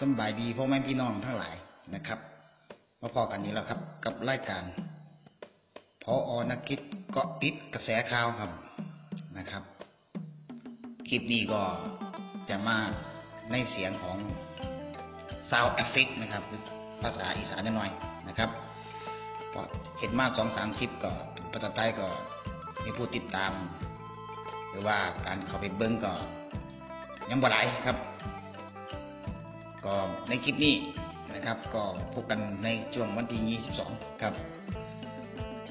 สบายดีพ่อแม่พี่น้องทั้งหลายนะครับ มาพอกันนี้แล้วครับ กับรายการพออนักคิดเกาะติดกระแสข่าวครับนะครับคลิปนี้ก็จะมาในเสียงของ Sound Effect นะครับ ภาษาอีสานนิดหน่อยนะครับพอเห็นมากสองสามคลิปก็ภาษาไทยก็มีผู้ติดตาม หรือว่าการเข้าไปเบิ้งก็ยังบ่หลายครับ ก็ในคลิปนี้นะครับก็พบกันในช่วงวันที่ 22 ครับ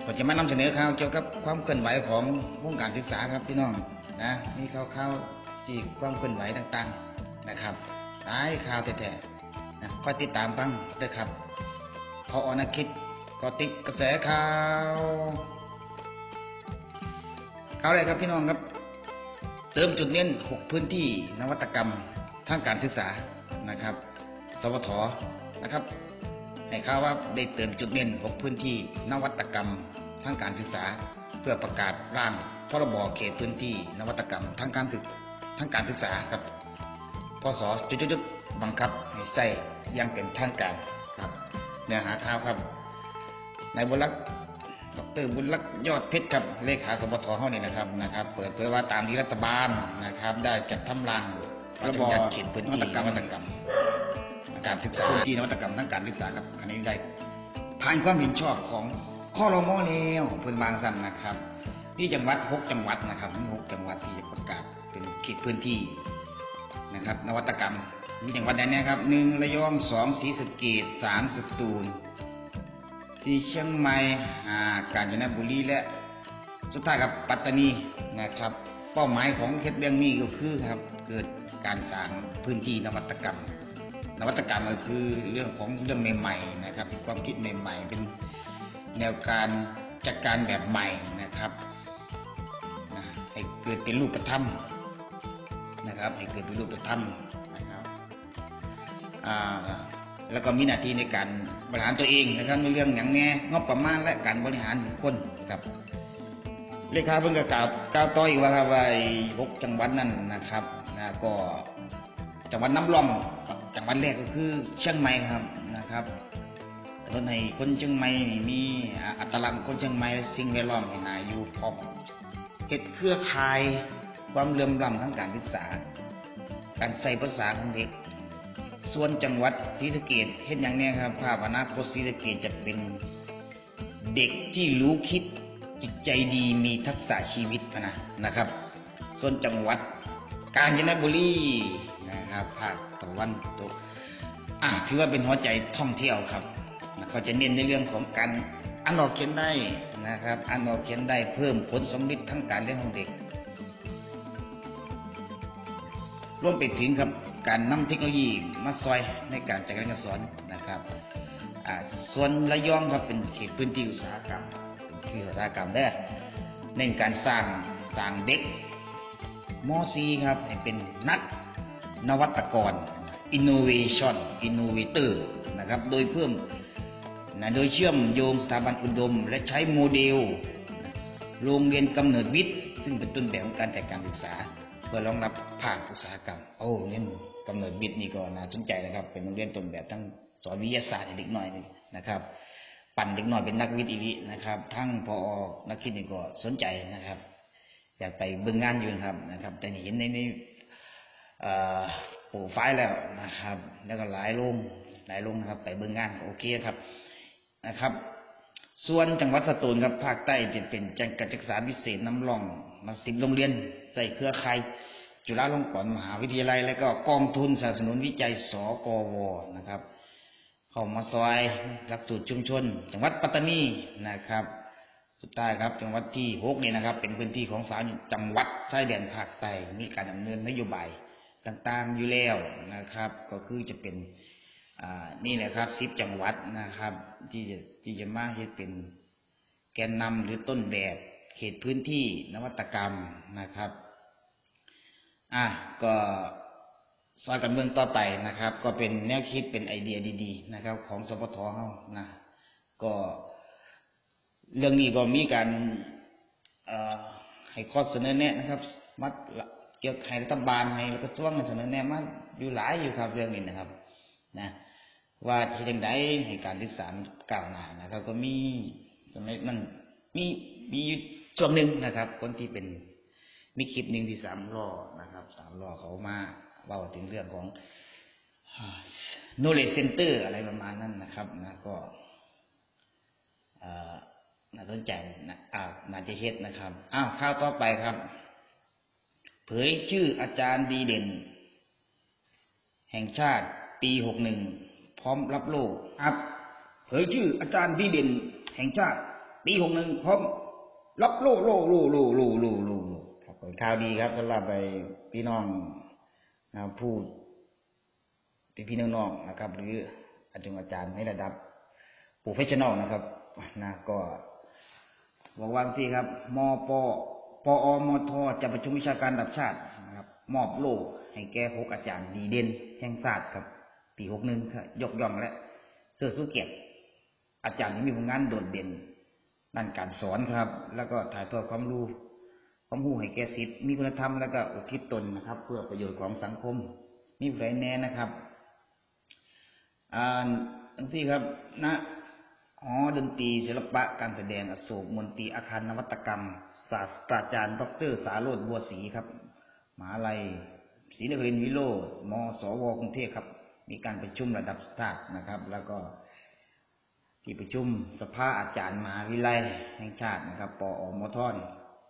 ก็จะมานำเสนอข่าวเกี่ยวกับความเคลื่อนไหวของวงการศึกษาครับพี่น้องนะมีข่าวข่าวๆจีความเคลื่อนไหวต่างๆนะครับหลายข่าวแท้ๆนะคอยติดตามฟังด้ครับพออนักคิดก็ติดกระแสข่าวข่าวอะไรครับพี่น้องครับ เติมจุดเน้น 6 พื้นที่นวัตกรรมทางการศึกษา นะครับ สวทนะครับให้ข่าวว่าได้เติมจุดเน้น6พื้นที่นวัตกรรมทางการศึกษา เพื่อประกาศร่างพรบเขตพื้นที่ นวัตกรรมทางการศึกทางการศึกษาครับพศจุดๆบังคับให้ใส่ยังเป็นทางการครับเนื้อหาข่าวครับนายบุญรักษ์ดรบุญรักษ์ยอดเพชรครับเลขาสปทเฮานี่นะครับนะครับ เปิดเผยว่าตามที่รัฐบาลนะครับ ได้จัดทำราง พระราชบัญญัติเขตพื้นที่นวัตกรรมการศึกษาที่นวัตกรรมทางการศึกษากับคณะนี้ได้ ผ่านความเห็นชอบของข้อรมอแล้วเพื่อนบางสันนะครับนี่จังหวัดหกจังหวัดนะครับมีหกจังหวัดที่จะประกาศเป็นเขตพื้นที่นะครับ นวัตกรรมมีจังหวัดใดเนี่ยครับหนึ่งระยองสองศรีสะเกษสามสตูลสี่เชียงใหม่ห้ากาญจนบุรีและ สุดท้ายครับปัตตานีนะครับ เป้าหมายของเขตเรื่องนี้ก็คือครับเกิดการสร้างพื้นที่นวัตกรรม นวัตกรรมก็คือเรื่องของเรื่องใหม่ๆนะครับเป็นความคิดใหม่ ๆ เป็นแนวการจัดการแบบใหม่นะครับให้เกิดเป็นรูปธรรมนะครับให้เกิดเป็นรูปธรรมนะครับแล้วก็มีหน้าที่ในการบริหารตัวเองนะครับในเรื่องอย่างแง่งบประมาณและการบริหารบุคคลครับ เลขาเพิ่งก็กล่าวกล่าวต่ออีกว่าครับว่าไอ้หกจังหวัดนั่นนะครับนะก็จังหวัดน้ำร่องจังหวัดแรกก็คือเชียงใหม่ครับนะครับตอนในคนเชียงใหม่มีอัตลักษณ์คนเชียงใหม่สิ่งแวดล้อมให้นายอยู่พร้อมเฮ็ดเครือข่ายความเลื่อมล้ำทางการศึกษา การใส่ภาษาของเด็ก ส่วนจังหวัดศรีสะเกษเฮ็ดอย่างนี้ครับภาพอนาคตศรีสะเกษจะเป็นเด็กที่รู้คิด จิตใจดีมีทักษะชีวิตนะนะครับ ส่วนจังหวัดกาญจนบุรีนะครับภาคตะวันตกอะถือว่าเป็นหัวใจท่องเที่ยวครับ เขาจะเน้นในเรื่องของการอ่านออกเขียนได้นะครับอ่านออกเขียนได้เพิ่มผลสมฤทธิ์ทั้งการเลี้ยงของเด็กรวมไปถึงครับการนำเทคโนโลยีมาซอยในการจัดการการสอนนะครับส่วนระยองครับเป็นเขตพื้นที่อุตสาหกรรม เป็นที่อุตสาหกรรมเด้อเน้นการสร้างสร้างเด็กมอซีครับให้เป็นนักนวัตกร innovation innovator นะครับโดยเพิ่มนะโดยเชื่อมโยงสถาบันอุดม และใช้โมเดล โรงเรียนกำเนิดวิทย์ ซึ่งเป็นต้นแบบของการจัดการศึกษา เพื่อรองรับภาคอุตสาหกรรม โอ้เนี่ยกำเนิดวิทย์นี่ก็น่าสนใจนะครับ เป็นโรงเรียนต้นแบบทั้งสอนวิทยาศาสตร์เด็กหน่อยนะครับ ปั่นเด็กหน่อยเป็นนักวิทย์อีนะครับ ทั้งพอนักคิดนี่ก็สนใจนะครับ อยากไปเบิ่งงานอยู่นะครับนะครับ แต่เห็นในในเอ่อโปรไฟล์แล้วนะครับ แล้วก็หลายโรงหลายโรงนะครับ ไปเบิ่งงานโอเคครับนะครับ ส่วนจังหวัดสตูลครับภาคใต้จะเป็นจังการศึกษาพิเศษน้ำร่องนักสิบโรงเรียนใส่เครือข่ายจุฬาลงกรณ์มหาวิทยาลัย และก็กองทุนสนับสนุนวิจัยสกวนะครับ เข้ามาซอยหลักสูตรชุมชน จังหวัดปัตตานีนะครับ สุดท้ายครับ จังหวัดที่หกนี่นะครับ เป็นพื้นที่ของสามจังหวัดชายแดนภาคใต้มีการดำเนินนโยบายต่างๆอยู่แล้วนะครับ ก็คือจะเป็นอ่านี่แหละครับสิบจังหวัดนะครับ ที่จะที่จะมาเฮ็ดเป็นแกนนำหรือต้นแบบเขตพื้นที่นวัตกรรมนะครับ อะก็ ซอยกันเมืองต่อไปนะครับ ก็เป็นแนวคิดเป็นไอเดียดี ๆ นะครับ ของสปทเฮานะก็เรื่องนี้ก็มีการให้ข้อเสนอแนะนะครับ มัดเกี่ยวกับให้รัฐบาลให้แล้วกระทรวงเสนอแนะมาอยู่หลายอยู่ครับเรื่องนี้นะครับ นะ ว่าที่จังไดให้การศึกษาก้าวหน้านะครับ ก็มีสมัยมันมีมีช่วงหนึ่งนะครับ คนที่เป็นมีคลิปหนึ่งที่สามล้อนะครับสามล้อเขามา เล่าถึงเรื่องของ knowledge center อะไรประมาณนั้นนะครับนะก็น่าสนใจนะอ่าน่าจะเฮ็ดนะครับ อ้าวข้าวต่อไปครับ เผยชื่ออาจารย์ดีเด่น แห่งชาติปีหกหนึ่งพร้อมรับโล่ครับเผยชื่ออาจารย์ดีเด่น แห่งชาติปีหกหนึ่งพร้อมรับโล่โล่โล่โล่โล่โล่โล่ครับเป็นข่าวดีครับสำหรับไปพี่น้อง ผู้พี่พี่น้องๆนะครับ หรืออาจารย์อาจารย์ในระดับโปรเฟชชั่นอลนะครับนะก็บอกว่าที่ครับมปปอมทจะประชุมวิชาการระดับชาตินะครับ มอบโล่ให้แก่หกอาจารย์ดีเด่นแห่งศาสตร์ครับปีหกหนึ่งยกย่องและเสื้อสู้เกียรติอาจารย์ที่มีผลงานโดดเด่นด้านการสอนครับ แล้วก็ถ่ายทอดความรู้ ความรู้ให้แก่ศิษย์มีคุณธรรมแล้วก็อุทิศตนนะครับ เพื่อประโยชน์ของสังคมมีแฝงแน่นะครับอ่าทั้งสี่ครับณหอดนตรีศิลปะการแสดงอโศกมนตรีอาคารนวัตกรรม ศาสตราจารย์ดรสาโรธบัวศรีครับมหาลัยศรีนครินทร์วิโรจน์มสวกรุงเทพครับ มีการประชุมระดับชาตินะครับ แล้วก็ที่ประชุมสภาอาจารย์มหาวิทยาลัยแห่งชาตินะครับปอมทอน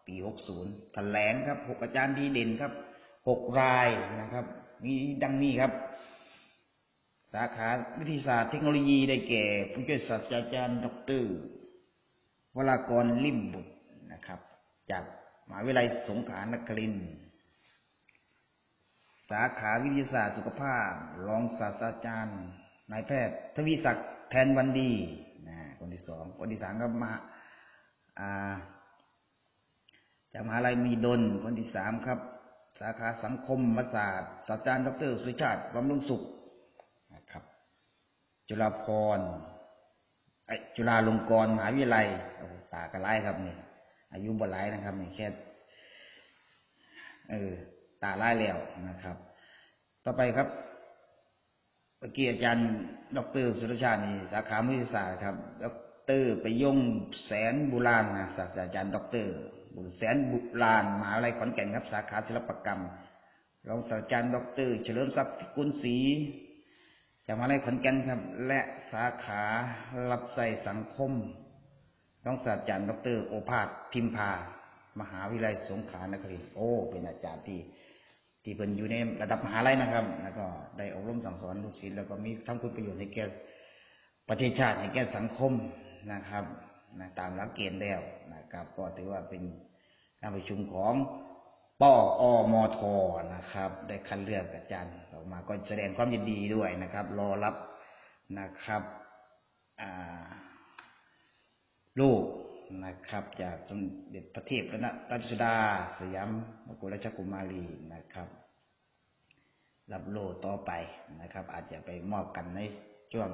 ปี60แถลงครับหกอาจารย์ดีเด่นครับหกรายนะครับมีดังนี้ครับ สาขาวิทยาศาสตร์เทคโนโลยีได้แก่ ผู้ช่วยศาสตราจารย์ ดรวรากรลิมบุตรนะครับ จากมหาวิทยาลัยสงขลานครินทร์สาขาวิทยาศาสตร์สุขภาพ รองศาสตราจารย์นายแพทย์ทวีศักดิ์แทนวันดีนะคนที่สองคนที่สามก็มาอ่า จากมหาลัยมีดลคนที่สามครับ สาขาสังคมศาสตร์ศาสตราจารย์ดรสุชาติบำรุงสุขนะครับ จุฬาภรไอจุฬาลงกรณ์มหาวิทยาลัยตากระไรครับเนี่ยอายุบ่หลายนะครับนี่แค่เออตาไล่แล้วนะครับ ต่อไปครับเมื่อกี้อาจารย์ ดรสุรชาตินี่สาขาวิทยาศาสตร์ครับ ดรไปยงแสนบุราณนะศาสตราจารย์ด็อกเตอร์บุญแสนบุราณมหาวิทยาลัยขอนแก่นครับสาขาศิลปกรรมรองศาสตราจารย์ด็อกเตอร์เฉลิมศักดิ์กุลศรีจากมหาวิทยาลัยขอนแก่นครับ และสาขารับใส่สังคมรองศาสตราจารย์ด็อกเตอร์โอภาสพิมพามหาวิทยาลัยสงขลานครินทร์โอ้เป็นอาจารย์ที่ที่เป็นอยู่ในระดับมหาลัยนะครับ แล้วก็ได้อบรมสั่งสอนลูกศิษย์แล้วก็มีทั้งคุณประโยชน์ให้แก่ประเทศชาติให้แก่สังคม นะครับนะตามหลักเกณฑ์แล้วนะครับก็ถือว่าเป็นการประชุมของปออมทนะครับ ได้คัดเลือกอาจารย์ออกมาก็แสดงความยินดีด้วยนะครับ รอรับนะครับลูกนะครับ จากสมเด็จพระเทพรัตนราชสุดา สยามมกุฎราชกุมารีนะครับ รับโล่ต่อไปนะครับ อาจจะไปมอบกันในช่วง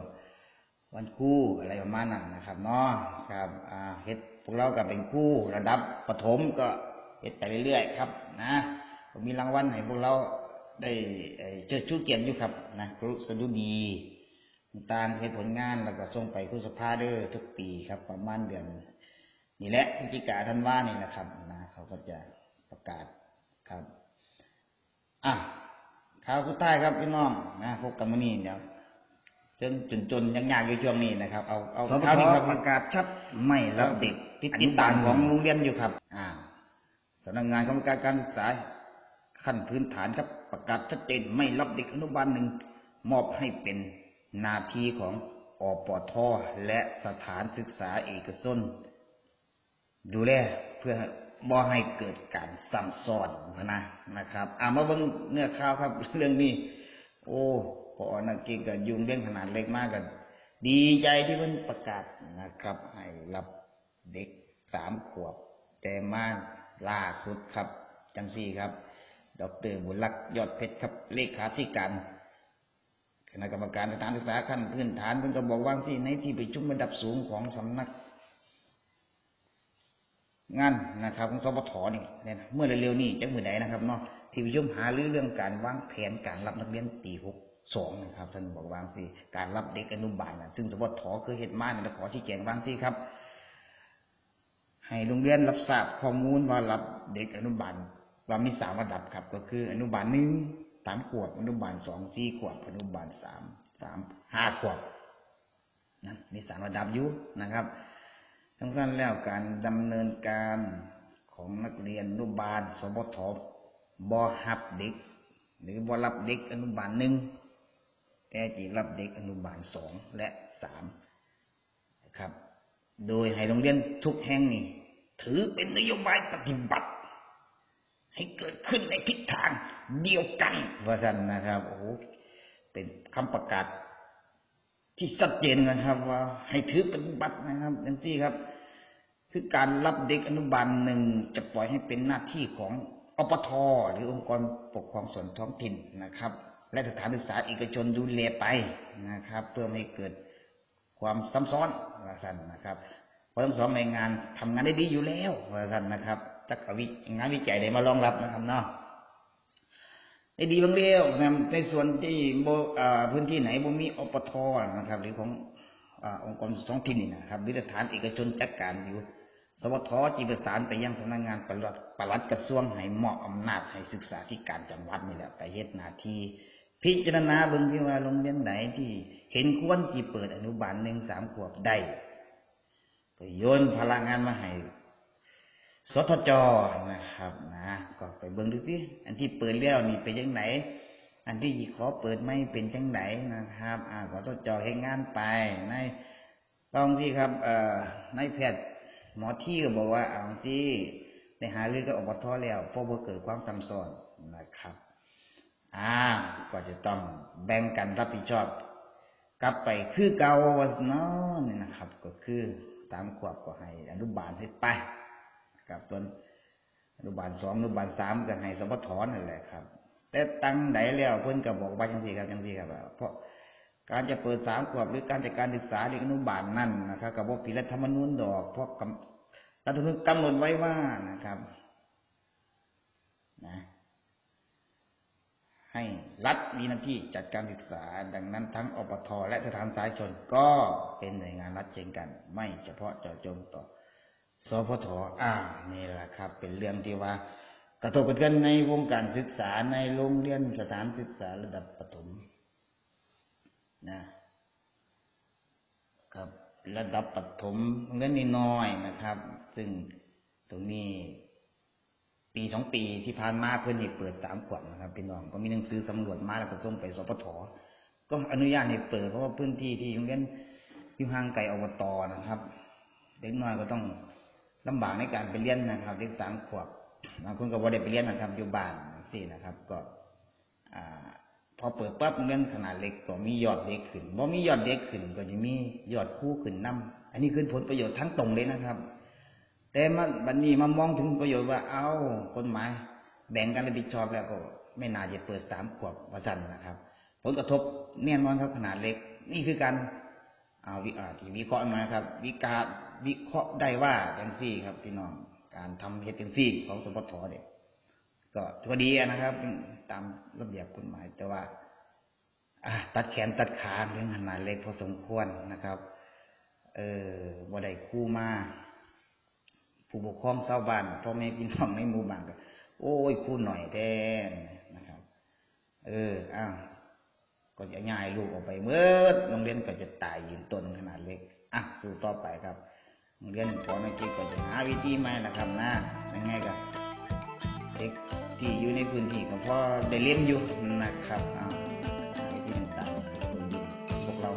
วันคู่อะไรประมาณนั้นนะครับเนาะครับอ่าเฮ็ดพวกเราก็เป็นคู่ระดับประถมก็เฮ็ดไปเรื่อยๆครับ นะมีรางวัลให้พวกเราได้เอ่อชิดชูเกียรติอยู่ครับนะครูสดุดีตางๆให้ผลงานแล้วก็ส่งไปครูสภาเด้อทุกปีครับ ประมาณเดือนนี่แหละพฤศจิกาธันวานี่นะครับนะเขาก็จะประกาศครับอะข่าวสุดท้ายครับพี่น้องนะพบกันมื้อนี้เดี๋ยว จนจนจนยังยากอยู่ช่วงนี้นะครับ เอาเอาสพข่าวนี้ครับประกาศชัดไม่รับเด็กติดติดตามของโรงเรียนอยู่ครับอ้าวสำนักงานกรรมการการศึกษาขั้นพื้นฐานครับประกาศชัดเจนไม่รับเด็กอนุบาลหนึ่งมอบให้เป็นหนาทีของอปทและสถานศึกษาเอกชนดูแลเพื่อบ่ให้เกิดการซ้ำซ้อนนะนะครับ อ่ามาเบิ่งเนื้อข่าวครับ เรื่องนี้ โอ้พ อนักเกงกับยุงเลี้ยงขนาดเล็กมากกันดีใจที่เพิ่นประกาศนะครับ ให้รับเด็กสามขวบ แต่มาล่าสุดครับ จังสี่ครับ ดรบุญลักยอดเพชรครับเลขาธิการคณะกรรมการสถานศึกษาขั้นพื้นฐานเพิ่นก็บอกว่าที่ในที่ประชุมระดับสูงของสำนักงานนะครับของสปทนี่เนี่ยเมื่อเร็วๆนี้จังมือไหนนะครับเนาะที่ประชุมหาเรื่องการวางแผนการรับนักเรียนปีหก สองนะครับท่านบอกวางสิการรับเด็กอนุบาลนะซึ่งสปทเคยเห็นมาเนี่ยขอที่แจงวางสิครับ ให้โรงเรียนรับทราบข้อมูลว่ารับเด็กอนุบาลว่ามีสามระดับครับ ก็คืออนุบาลหนึ่งสามขวบอนุบาลสองสี่ขวบอนุบาลสามสามห้าขวบนะมีสามระดับอยู่นะครับทั้งนั้นแล้วการดำเนินการของนักเรียนอนุบาลสปทบอหับเด็ก หรือบอรับเด็กอนุบาลหนึ่ง แต่จีรับเด็กอนุบาลสองและสามนะครับ โดยให้โรงเรียนทุกแห่งนี่ถือเป็นนโยบายปฏิบัติ ให้เกิดขึ้นในทิศทางเดียวกันว่าสันนะครับ โอ้โหเป็นคำประกาศที่ชัดเจนนะครับ ว่าให้ถือปฏิบัตินะครับอย่างที่ครับ คือการรับเด็กอนุบาลหนึ่งจะปล่อยให้เป็นหน้าที่ของอปทหรือองค์กรปกครองส่วนท้องถิ่นนะครับ และสถานศึกษาเอกชนดูแลไปนะครับ เพื่อไม่ให้เกิดความซ้ำซ้อนว่าสันนะครับเพราะทั้งสองในวยงานทำงานได้ดีอยู่แล้วว่าสันนะครับจักวิงานวิจัยได้มารองรับนะครับเนาะได้ดีบางเดียวนะในส่วนที่โบพื้นที่ไหนบ่มีอปทนะครับ หรือขององค์กรท้องถิ่นนี่นะครับหรือสถานเอกชนจัดการอยู่สวทจีประสานไปยังสำนักงานปลัดปลัดกระทรวงให้เหมาะอำนาจให้ศึกษาธิการจังหวัดนี่แหละไปเฮ็ดหน้าที่ พิจารณาเบิ่งที่ว่าโรงเรียนไหนที่เห็นควรที่เปิดอนุบาลหนึ่งสามขวบได้ก็โยนพลังงานมาให้สทจนะครับนะก็ไปเบิ่งดูสิอันที่เปิดแล้วนี่เป็นยังไงอันที่ขอเปิดไม่เป็นจังไหนนะครับ อ่าสทจให้งานไปในลองที่ครับ เอ่อนายแพทย์หมอที่ก็บอกว่าเอาที่ในหาเรื่องก็ออกมาท้อแล้วเพราะว่าเกิดความซ้ำซ้อนนะครับ อ่าก็จะต้องแบ่งกันรับผิดชอบ กลับไปคือเก่าว่าเนาะนี่นะครับ ก็คือตามขวบก็ให้อนุบาลให้ไปครับส่วนอนุบาลสองอนุบาลสามก็ให้สปทนั่นแหละครับ แต่ตั้งไหนแล้วเพิ่อนก็บอกว่าจังซี่ครับจังซี่ครับเพราะการจะเปิดสามขวบหรือการจัดการศึกษาเด็กอนุบาลนั่นนะครับกับว่าผิดรัฐธรรมนูญดอกเพราะกำรัฐธรรมนูญกำหนดไว้ว่านะครับ นะ ให้รัฐมีหน้าที่จัดการศึกษา ดังนั้นทั้งอปทและสถานสายชนก็เป็นหน่วยงานรัฐเช่นกัน ไม่เฉพาะเจาะจงต่อสพทอ่านี่แหละครับ เป็นเรื่องที่ว่ากระทบกระเทือนในวงการศึกษาในโรงเรียนสถานศึกษาระดับประถมนะครับ ระดับปฐมเงินนิดน้อยนะครับ ซึ่งตรงนี้ ปีสองปีที่ผ่านมาเพื่อนนี่เปิดสามขวบนะครับพี่น้องก็มีหนังสือสำรวจมาแล้วก็ส่งไปสปทก็อนุญาตให้เปิดเพราะว่าพื้นที่ที่โรงเรียนอยู่ห่างไกลอบตนะครับ เด็กน้อยก็ต้องลำบากในการไปเรียนนะครับ เด็กสามขวบบางคนก็ว่าได้ไปเรียนนะครับอยู่บ้านสี่นะครับ ก็ อ่า พอเปิดปั๊บโรงเรียนขนาดเล็กก็มียอดเด็กขึ้นบ่มียอดเด็กขึ้น ก็จะมียอดคู่ขึ้นนํอันนี้คือผลประโยชน์ทั้งตรงเลยนะครับ แต่มาบัดนี้มามองถึงประโยชน์ว่า เอากฎหมาย แบ่งกันรับผิดชอบแล้วก็ ไม่น่าจะเปิดสามขวบว่าจันนะครับ ผลกระทบแน่นอนครับขนาดเล็ก นี่คือการเอาวิอ่าที่วิเคราะห์มาครับ วิกาวิเคราะห์ได้ว่าจังซี่ครับ พี่น้องการทำเฮดจังซี่ของสปทเนี่ยก็ก็ดีนะครับ ตามระเบียบกฎหมาย แต่ว่าตัดแขนตัดขาเรื่องขนาดเล็กพอสมควรนะครับ เออบ่ได้คู่มา ผู้ปกครองชาวบ้านพ่อแม่พี่น้องในหมู่บ้านก็ โอ้ยคู่หน่อยแท้นะครับ เอออ้าวก็จะง่ายลูกออกไปเมื่อโรงเรียนก็จะตายยืนต้นขนาดเล็กอะสู้ต่อไปครับโรงเรียนพอนักกีก็จะหาวิธีใหม่นะครับนะยังไงก็เด็กที่อยู่ในพื้นที่ก็พอได้เรียนอยู่นะครับอ่าวิธีต่างๆพวกเรา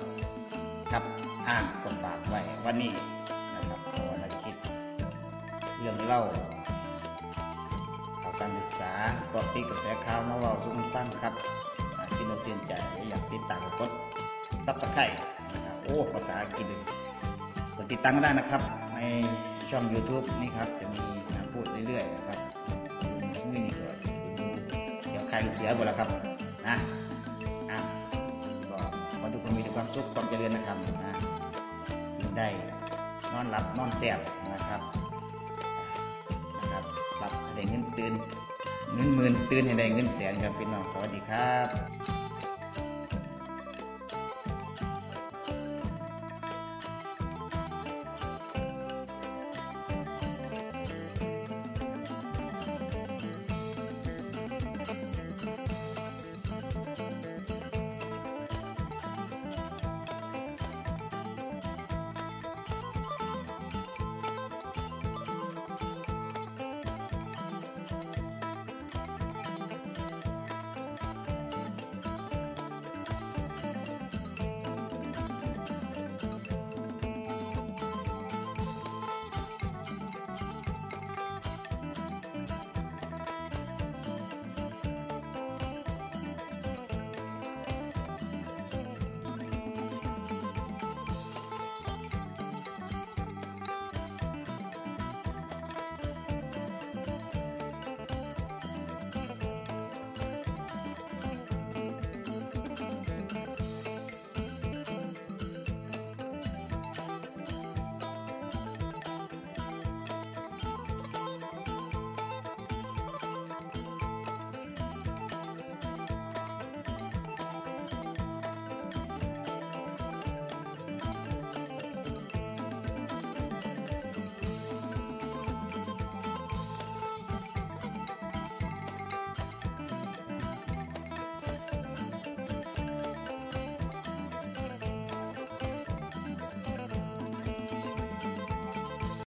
ครับอ่านก็ฝากไว้วันนี้ รื่องเล่าข่าวการศึกษาก็ตีกระแสข่าวมาว่าทุกท่านครับที่เราเตือนใจอยากติดตามกดซับสไครต์นะครับโอ้ภาษาอังกฤษกดติดตามก็ได้นะครับ ในช่อง YouTube นี่ครับจะมีการพูดเรื่อยๆนะครับไม่มีก็เดี๋ยวใครลูกเสียหมดแล้วครับนะอะก็ขอทุกคนมีแต่ความสุขความเจริญนะครับนะได้นอนหลับนอนแซ่บนะครับนะครับ เงินตื่นเงินหมื่นตื่นให้ได้เงินแสนครับพี่น้องสวัสดีครับ